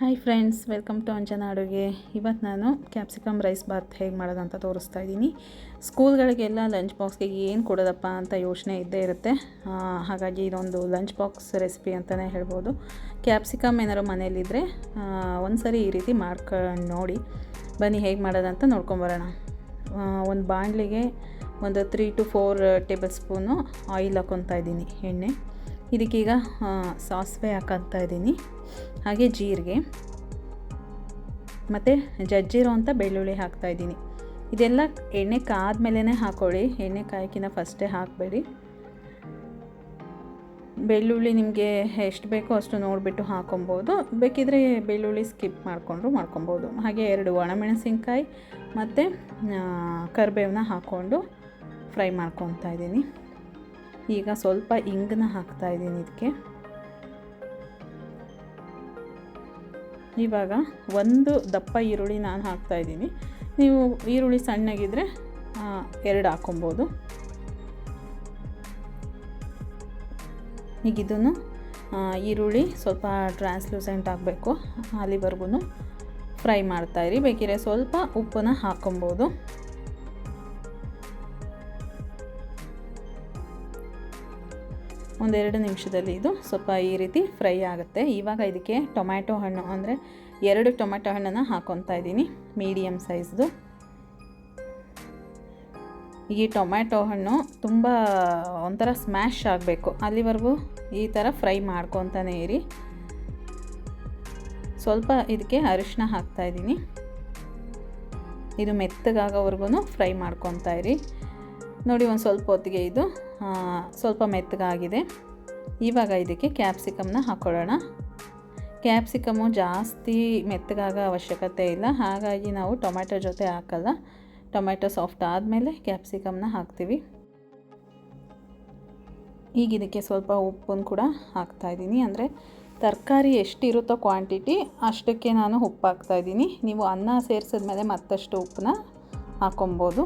Hi friends welcome to Anjana ಅಡುಗೆ ಇವತ್ತು ನಾನು ಕ್ಯಾಪ್ಸಿಕಮ್ ರೈಸ್ ಬಾತ್ ಹೇಗೆ ಮಾಡೋದಂತ ತೋರಿಸ್ತಾ ಇದ್ದೀನಿ. ಸ್ಕೂಲ್ಗಳಿಗೆಲ್ಲ ಲಂಚ್ ಬಾಕ್ಸ್ಗೆ ಏನು ಕೊಡೋದಪ್ಪ ಅಂತ ಯೋಚನೆ ಇದ್ದೇ ಇರುತ್ತೆ. ಹಾಗಾಗಿ ಇದೊಂದು ಲಂಚ್ ಬಾಕ್ಸ್ ರೆಸಿಪಿ ಅಂತಲೇ ಹೇಳ್ಬೋದು. ಕ್ಯಾಪ್ಸಿಕಮ್ ಏನಾದ್ರು ಮನೇಲಿದ್ದರೆ ಒಂದು ಸರಿ ಈ ರೀತಿ ಮಾಡ್ಕೊಂಡು ನೋಡಿ. ಬನ್ನಿ ಹೇಗೆ ಮಾಡೋದಂತ ನೋಡ್ಕೊಂಬರೋಣ ಒಂದು ಬಾಣಲಿಗೆ ಒಂದು three to four tablespoon oil ಹಾಕ್ಕೊತಾ ಇದ್ದೀನಿ, ಎಣ್ಣೆ. ಇದಕ್ಕೀಗ ಸಾಸಿವೆ ಹಾಕೋತಾ ಇದ್ದೀನಿ. ಹಾಗೆ ಜೀರಿಗೆ, ಮತ್ತು ಜಜ್ಜಿರೋ ಅಂಥ ಬೆಳ್ಳುಳ್ಳಿ ಹಾಕ್ತಾ ಇದ್ದೀನಿ. ಇದೆಲ್ಲ ಎಣ್ಣೆ ಕಾದ್ಮೇಲೆ ಹಾಕೊಳ್ಳಿ. ಎಣ್ಣೆ ಕಾಯಕ್ಕಿಂತ ಫಸ್ಟೇ ಹಾಕಬೇಡಿ. ಬೆಳ್ಳುಳ್ಳಿ ನಿಮಗೆ ಎಷ್ಟು ಬೇಕೋ ಅಷ್ಟು ನೋಡಿಬಿಟ್ಟು ಹಾಕೊಬೋದು. ಬೇಕಿದ್ರೆ ಬೆಳ್ಳುಳ್ಳಿ ಸ್ಕಿಪ್ ಮಾಡಿಕೊಂಡ್ರು ಮಾಡ್ಕೊಬೋದು. ಹಾಗೆ ಎರಡು ಒಣಮೆಣಸಿನ್ಕಾಯಿ ಮತ್ತು ಕರಿಬೇವನ್ನ ಹಾಕ್ಕೊಂಡು ಫ್ರೈ ಮಾಡ್ಕೊತಾ ಇದ್ದೀನಿ. ಈಗ ಸ್ವಲ್ಪ ಇಂಗನ್ನ ಹಾಕ್ತಾ ಇದ್ದೀನಿ ಇದಕ್ಕೆ. ಇವಾಗ ಒಂದು ದಪ್ಪ ಈರುಳ್ಳಿ ನಾನು ಹಾಕ್ತಾ ಇದ್ದೀನಿ. ನೀವು ಈರುಳ್ಳಿ ಸಣ್ಣಗಿದ್ರೆ ಎರಡು ಹಾಕೊಬೋದು. ಈಗ ಇದನ್ನು ಈರುಳ್ಳಿ ಸ್ವಲ್ಪ ಟ್ರಾನ್ಸ್ಲೂಸೆಂಟ್ ಆಗಬೇಕು ಅಲ್ಲಿವರೆಗೂ ಫ್ರೈ ಮಾಡ್ತಾಯಿರಿ ಬೇಕಿದ್ರೆ ಸ್ವಲ್ಪ ಉಪ್ಪನ್ನು ಹಾಕೊಬೋದು. ಒಂದೆರಡು ನಿಮಿಷದಲ್ಲಿ ಇದು ಸ್ವಲ್ಪ ಈ ರೀತಿ ಫ್ರೈ ಆಗುತ್ತೆ. ಇವಾಗ ಇದಕ್ಕೆ ಟೊಮ್ಯಾಟೊ ಹಣ್ಣು, ಅಂದರೆ ಎರಡು ಟೊಮ್ಯಾಟೊ ಹಣ್ಣನ್ನು ಹಾಕ್ಕೊತಾ ಇದ್ದೀನಿ ಮೀಡಿಯಮ್ ಸೈಜ್ದು. ಈ ಟೊಮ್ಯಾಟೊ ಹಣ್ಣು ತುಂಬ ಒಂಥರ ಸ್ಮ್ಯಾಶ್ ಆಗಬೇಕು. ಅಲ್ಲಿವರೆಗೂ ಈ ಥರ ಫ್ರೈ ಮಾಡ್ಕೊತಾನೆ ಇರಿ. ಸ್ವಲ್ಪ ಇದಕ್ಕೆ ಅರಿಶಿನ ಹಾಕ್ತಾ ಇದ್ದೀನಿ. ಇದು ಮೆತ್ತಗಾಗೋವರೆಗೂ ಫ್ರೈ ಮಾಡ್ಕೊತಾ ಇರಿ. ನೋಡಿ ಒಂದು ಸ್ವಲ್ಪ ಹೊತ್ತಿಗೆ ಇದು ಸ್ವಲ್ಪ ಮೆತ್ತಗಾಗಿದೆ. ಇವಾಗ ಇದಕ್ಕೆ ಕ್ಯಾಪ್ಸಿಕಮ್ನ ಹಾಕ್ಕೊಳ್ಳೋಣ ಕ್ಯಾಪ್ಸಿಕಮು ಜಾಸ್ತಿ ಮೆತ್ತಗಾಗೋ ಅವಶ್ಯಕತೆ ಇಲ್ಲ. ಹಾಗಾಗಿ ನಾವು ಟೊಮ್ಯಾಟೊ ಜೊತೆ ಹಾಕಲ್ಲ. ಟೊಮ್ಯಾಟೊ ಸಾಫ್ಟ್ ಆದಮೇಲೆ ಕ್ಯಾಪ್ಸಿಕಮ್ನ ಹಾಕ್ತೀವಿ. ಈಗ ಇದಕ್ಕೆ ಸ್ವಲ್ಪ ಉಪ್ಪನ್ನು ಕೂಡ ಹಾಕ್ತಾಯಿದ್ದೀನಿ ಅಂದರೆ ತರಕಾರಿ ಎಷ್ಟಿರುತ್ತೋ ಕ್ವಾಂಟಿಟಿ ಅಷ್ಟಕ್ಕೆ ನಾನು ಉಪ್ಪು ಹಾಕ್ತಾಯಿದ್ದೀನಿ ನೀವು ಅನ್ನ ಸೇರಿಸಿದ್ಮೇಲೆ ಮತ್ತಷ್ಟು ಉಪ್ಪನ್ನ ಹಾಕೊಬೋದು.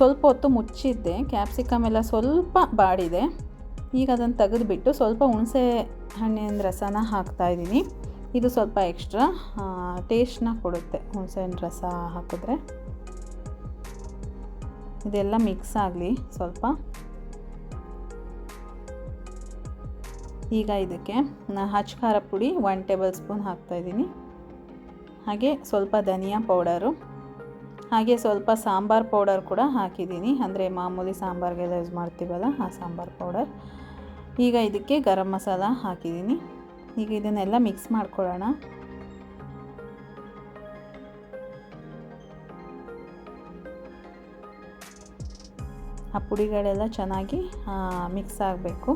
ಸ್ವಲ್ಪ ಹೊತ್ತು ಮುಚ್ಚಿದ್ದೆ. ಕ್ಯಾಪ್ಸಿಕಮ್ ಎಲ್ಲ ಸ್ವಲ್ಪ ಬಾಡಿದೆ. ಈಗ ಅದನ್ನು ತೆಗೆದುಬಿಟ್ಟು ಸ್ವಲ್ಪ ಹುಣಸೆ ಹಣ್ಣಿನ ರಸನ ಹಾಕ್ತಾಯಿದ್ದೀನಿ ಇದು ಸ್ವಲ್ಪ ಎಕ್ಸ್ಟ್ರಾ ಟೇಸ್ಟ್ನ ಕೊಡುತ್ತೆ ಹುಣಸೆ ಹಣ್ಣು ರಸ ಹಾಕಿದ್ರೆ. ಇದೆಲ್ಲ ಮಿಕ್ಸ್ ಆಗಲಿ ಸ್ವಲ್ಪ. ಈಗ ಇದಕ್ಕೆ ಹಚ್ ಖಾರ ಪುಡಿ ಒನ್ ಟೇಬಲ್ ಸ್ಪೂನ್ ಹಾಕ್ತಾಯಿದ್ದೀನಿ ಹಾಗೆ ಸ್ವಲ್ಪ ಧನಿಯಾ ಪೌಡರು ಹಾಗೆ ಸ್ವಲ್ಪ ಸಾಂಬಾರ್ ಪೌಡರ್ ಕೂಡ ಹಾಕಿದ್ದೀನಿ. ಅಂದರೆ ಮಾಮೂಲಿ ಸಾಂಬಾರಿಗೆಲ್ಲ ಯೂಸ್ ಮಾಡ್ತೀವಲ್ಲ, ಆ ಸಾಂಬಾರ್ ಪೌಡರ್. ಈಗ ಇದಕ್ಕೆ ಗರಂ ಮಸಾಲ ಹಾಕಿದ್ದೀನಿ. ಈಗ ಇದನ್ನೆಲ್ಲ ಮಿಕ್ಸ್ ಮಾಡ್ಕೊಳ್ಳೋಣ. ಆ ಪುಡಿಗಳೆಲ್ಲ ಚೆನ್ನಾಗಿ ಮಿಕ್ಸ್ ಆಗಬೇಕು.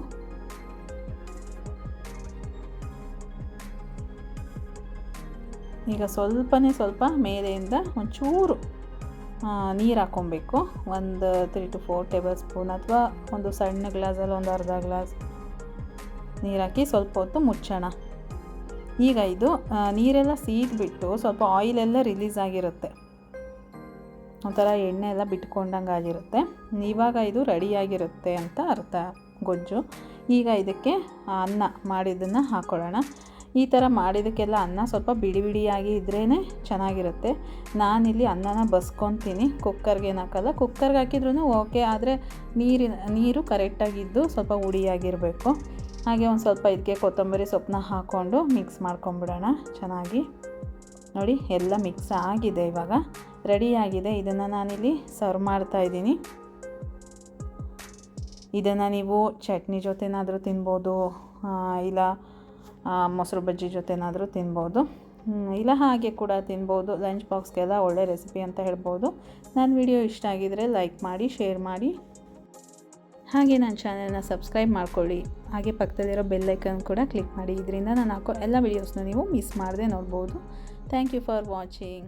ಈಗ ಸ್ವಲ್ಪನೇ ಸ್ವಲ್ಪ ಮೇಲೆಯಿಂದ ಒಂಚೂರು ನೀರು ಹಾಕ್ಕೊಬೇಕು ಒಂದು three to four table spoon ಅಥವಾ ಒಂದು ಸಣ್ಣ ಗ್ಲಾಸಲ್ಲಿ ಒಂದು ಅರ್ಧ ಗ್ಲಾಸ್ ನೀರು ಹಾಕಿ ಸ್ವಲ್ಪ ಹೊತ್ತು ಮುಚ್ಚೋಣ. ಈಗ ಇದು ನೀರೆಲ್ಲ ಸೀದ್ಬಿಟ್ಟು ಸ್ವಲ್ಪ ಆಯಿಲೆಲ್ಲ ರಿಲೀಸ್ ಆಗಿರುತ್ತೆ. ಒಂಥರ ಎಣ್ಣೆ ಎಲ್ಲ ಬಿಟ್ಕೊಂಡಂಗೆ ಆಗಿರುತ್ತೆ. ಇವಾಗ ಇದು ರೆಡಿಯಾಗಿರುತ್ತೆ ಅಂತ ಅರ್ಥ. ಗೊಜ್ಜು. ಈಗ ಇದಕ್ಕೆ ಅನ್ನ ಮಾಡಿದ್ದನ್ನು ಹಾಕ್ಕೊಳ್ಳೋಣ ಈ ಥರ ಮಾಡಿದ್ದಕ್ಕೆಲ್ಲ ಅನ್ನ ಸ್ವಲ್ಪ ಬಿಡಿ ಬಿಡಿಯಾಗಿ ಇದ್ರೇ ಚೆನ್ನಾಗಿರುತ್ತೆ. ನಾನಿಲ್ಲಿ ಅನ್ನನ ಬಸ್ಕೊತೀನಿ. ಕುಕ್ಕರ್ಗೆ ಏನು ಹಾಕಲ್ಲ ಕುಕ್ಕರ್ಗೆ ಹಾಕಿದ್ರೂ ಓಕೆ, ಆದರೆ ನೀರಿನ, ನೀರು ಕರೆಕ್ಟಾಗಿದ್ದು ಸ್ವಲ್ಪ ಹುಡಿಯಾಗಿರಬೇಕು ಹಾಗೆ ಒಂದು ಸ್ವಲ್ಪ ಇದಕ್ಕೆ ಕೊತ್ತಂಬರಿ ಸೊಪ್ಪನ್ನ ಹಾಕ್ಕೊಂಡು ಮಿಕ್ಸ್ ಮಾಡ್ಕೊಂಬಿಡೋಣ ಚೆನ್ನಾಗಿ. ನೋಡಿ, ಎಲ್ಲ ಮಿಕ್ಸ್ ಆಗಿದೆ ಇವಾಗ. ರೆಡಿಯಾಗಿದೆ. ಇದನ್ನು ನಾನಿಲ್ಲಿ ಸರ್ವ್ ಮಾಡ್ತಾ ಇದ್ದೀನಿ. ಇದನ್ನು ನೀವು ಚಟ್ನಿ ಜೊತೆನಾದರೂ ತಿನ್ಬೋದು ಇಲ್ಲ ಮೊಸರು ಬಜ್ಜಿ ಜೊತೆನಾದರೂ ತಿನ್ಬೋದು. ಇಲ್ಲ ಹಾಗೆ ಕೂಡ ತಿನ್ಬೋದು. ಲಂಚ್ ಬಾಕ್ಸ್ಗೆಲ್ಲ ಒಳ್ಳೆ ರೆಸಿಪಿ ಅಂತ ಹೇಳ್ಬೋದು. ನನ್ನ ವಿಡಿಯೋ ಇಷ್ಟ ಆಗಿದರೆ ಲೈಕ್ ಮಾಡಿ, ಶೇರ್ ಮಾಡಿ. ಹಾಗೆ ನನ್ನ ಚಾನೆಲ್ನ ಸಬ್ಸ್ಕ್ರೈಬ್ ಮಾಡ್ಕೊಳ್ಳಿ. ಹಾಗೆ ಪಕ್ಕದಲ್ಲಿರೋ ಬೆಲ್ ಐಕನ್ ಕೂಡ ಕ್ಲಿಕ್ ಮಾಡಿ. ಇದರಿಂದ ನಾನು ಹಾಕೋ ಎಲ್ಲ ವೀಡಿಯೋಸ್ನ ನೀವು ಮಿಸ್ ಮಾಡದೆ ನೋಡ್ಬೋದು. Thank you for watching.